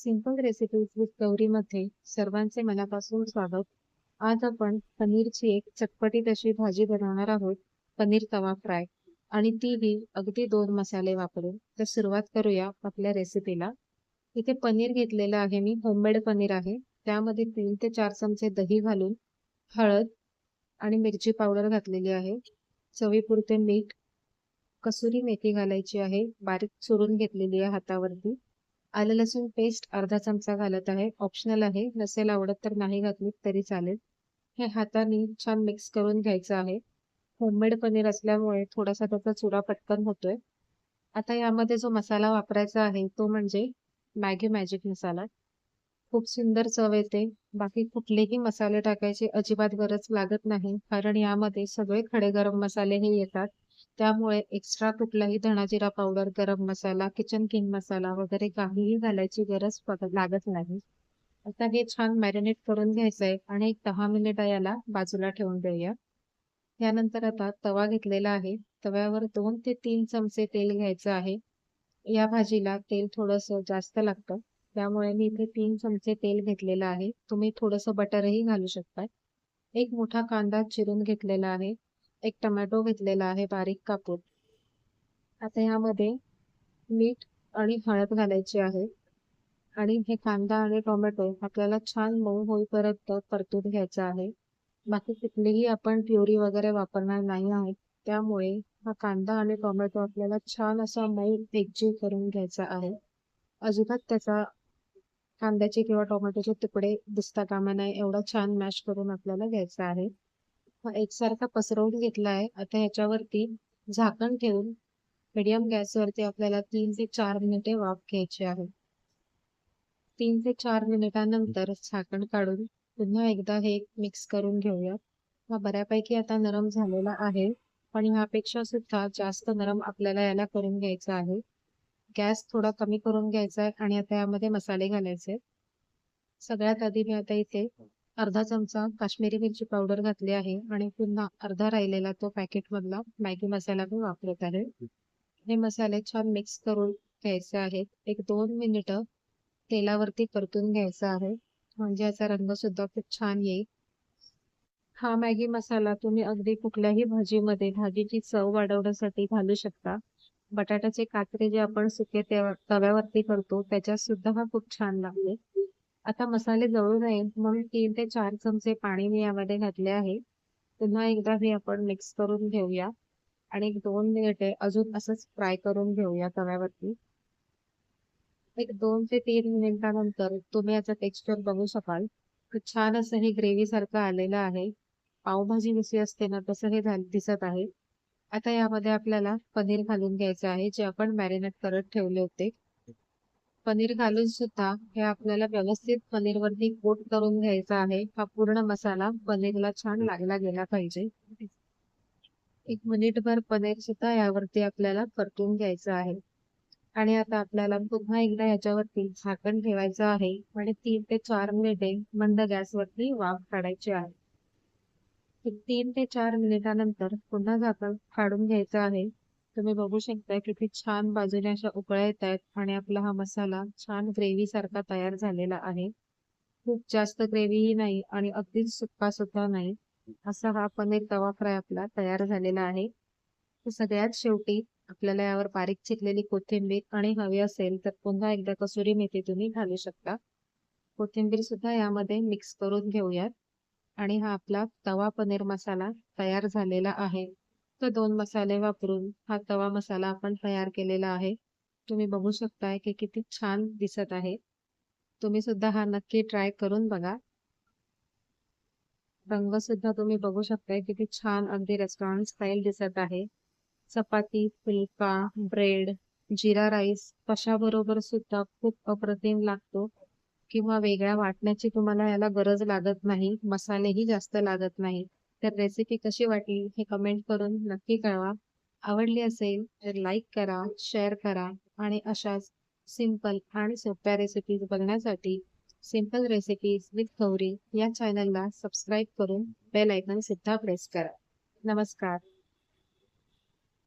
Simple recipes with गौरीमध्ये सर्वांचे मनापासून स्वागत. आज आपण पनीरची एक चटपटीत अशी भाजी बनवणार आहोत पनीर तवा फ्राय. आणि तीही अगदी दोन मसाले वापरून. तर सुरुवात करूया आपल्या रेसिपीला इथे पनीर घेतलेलं आहे मी होममेड पनीर आहे. त्यामध्ये तीन ते चार चमचे दही घालून हळद आणि मिरची पावडर घातलेली आहे. चवीपुरते मीठ कसुरी मेथी घालायची आहे बारीक चुरून घेतलेली आहे हातावरती. आलं लसूण पेस्ट अर्धा चमचा घालत आहे. ऑप्शनल आहे. नसेल आवडत तर नाही घातली तरी चालेल. हे हाताने छान मिक्स करून घ्यायचं आहे. होममेड पनीर असल्यामुळे थोडासा त्याचा चुरा पटकन होतोय. आता यामध्ये जो मसाला वापरायचा आहे तो म्हणजे मॅगी मॅजिक मसाला. खूप सुंदर चव येते. बाकी कुठलेही मसाले टाकायची अजिबात गरज लागत नाही. कारण यामध्ये सगळे खडे गरम मसाले हे येतात. त्यामुळे एक्स्ट्रा कुठलाही धणाजिरा पावडर गरम मसाला किचन किंग मसाला वगैरे काहीही घालायची गरज लागत नाही. आता हे छान मॅरिनेट करून घ्यायचं आहे आणि एक दहा मिनिट याला बाजूला ठेवून देऊया. यानंतर आता तवा घेतलेला आहे. तव्यावर दोन ते तीन चमचे तेल घ्यायचं आहे. या भाजीला तेल थोडंसं जास्त लागतं. त्यामुळे मी इथे तीन चमचे तेल घेतलेलं आहे. तुम्ही थोडंसं बटरही घालू शकता. एक मोठा कांदा चिरून घेतलेला आहे. एक टमॅटो घेतलेला आहे बारीक कापून. आता यामध्ये मीठ आणि हळद घालायची आहे. आणि हे कांदा आणि टोमॅटो आपल्याला छान मऊ होईपर्यंत परतून घ्यायचा आहे. बाकी कुठलीही आपण प्युरी वगैरे वापरणार नाही आहे त्यामुळे हा कांदा आणि टोमॅटो आपल्याला छान असा मऊ एकजीव करून घ्यायचा आहे. अजिबात त्याचा कांद्याचे किंवा टोमॅटोचे तुकडे दिसता कामा नाही एवढा छान मॅश करून आपल्याला घ्यायचा आहे. हा एकसारखा पसरवून घेतला आहे आता ह्याच्यावरती झाकण ठेवून मिडियम गॅसवरती आपल्याला तीन ते चार मिनिटे वाफ घ्यायची आहे. तीन ते चार मिनिटानंतर झाकण काढून पुन्हा एकदा हे मिक्स करून घेऊया. हा बऱ्यापैकी आता नरम झालेला आहे पण ह्यापेक्षा सुद्धा जास्त नरम आपल्याला याला करून घ्यायचा आहे. गॅस थोडा कमी करून घ्यायचा आहे आणि आता यामध्ये मसाले घालायचे सगळ्यात आधी मी आता इथे अर्धा चमचा काश्मीरी मिरची पावडर घातली आहे आणि पुन्हा अर्धा राहिलेला तो पॅकेट मधला मॅगी मसाला मी वापरत आहे. हे मसाले छान मिक्स करून घ्यायचे आहेत. एक दोन मिनिट तेलावरती परतून घ्यायचा आहे. म्हणजे याचा रंग सुद्धा खूप छान येईल. हा मॅगी मसाला तुम्ही अगदी कुठल्याही भाजीमध्ये भाजीची चव वाढवण्यासाठी घालू शकता. बटाट्याचे कात्रे जे आपण सुके तव्यावरती करतो त्याच्यात सुद्धा हा खूप छान लागले आता मसाले जळू नये म्हणून तीन ते चार चमचे पाणी मी यामध्ये घातले आहे. पुन्हा एकदा हे आपण मिक्स करून घेऊया. आणि एक दोन मिनिटे अजून असंच फ्राय करून घेऊया तव्यावरती. एक दोन ते तीन मिनिटानंतर तुम्ही याचा टेक्स्चर बघू शकाल. छान असं हे ग्रेव्ही सारखं आलेलं आहे. पावभाजी जशी असते ना तसं हे दिसत आहे. आता यामध्ये आपल्याला पनीर घालून घ्यायचं आहे जे आपण मॅरिनेट करत ठेवले होते. पनीर घालून सुद्धा हे आपल्याला व्यवस्थित पनीर वरती कोट करून घ्यायचा आहे. हा पूर्ण मसाला पनीरला छान लागला गेला पाहिजे. एक मिनिटभर पनीर सुद्धा यावरती आपल्याला परतून घ्यायचं आहे. आणि आता आपल्याला पुन्हा एकदा याच्यावरती झाकण ठेवायचं आहे आणि तीन ते चार मिनिटे मंद गॅसवरती वाफ काढायची आहे. तीन ते चार मिनिटानंतर पुन्हा झाकण काढून घ्यायचं आहे. तुम्ही बघू शकता किती छान बाजूने अशा उकळ्या येत आहेत आणि आपला हा मसाला छान ग्रेव्ही सारखा तयार झालेला आहे. खूप जास्त ग्रेव्हीही नाही आणि अगदीच सुक्का सुद्धा नाही. असा हा पनीर तवा फ्राय आपला तयार झालेला आहे. सगळ्यात शेवटी आपल्याला यावर बारीक चिरलेली कोथिंबीर आणि हवी असेल तर पुन्हा एकदा कसुरी मेथी तुम्ही घालू शकता. कोथिंबीर सुद्धा यामध्ये मिक्स करून घेऊयात. आणि हा आपला तवा पनीर मसाला तयार झालेला आहे. फक्त दोन मसाले वापरून हा तवा मसाला आपण तयार केलेला आहे. तुम्ही बघू शकताय की किती छान दिसत आहे. तुम्ही सुद्धा हा नक्की ट्राय करून बघा. रंग सुद्धा तुम्ही बघू शकताय किती छान अगदी रेस्टॉरंट स्टाईल दिसत आहे. चपाती फुलका ब्रेड जिरा राईस कशाबरोबर सुद्धा खूप अप्रतिम लागतो किंवा वेगळ्या वाटण्याची तुम्हाला याला गरज लागत नाही मसालेही जास्त लागत नाही. तर रेसिपी कशी वाटली हे कमेंट करून नक्की कळवा. आवडली असेल तर लाईक करा शेअर करा आणि अशाच सिंपल आणि सोप्या रेसिपीज बघण्यासाठी सिंपल रेसिपीज विथ गौरी या चॅनलला सबस्क्राईब करून बेल आयकन सुद्धा प्रेस करा. नमस्कार.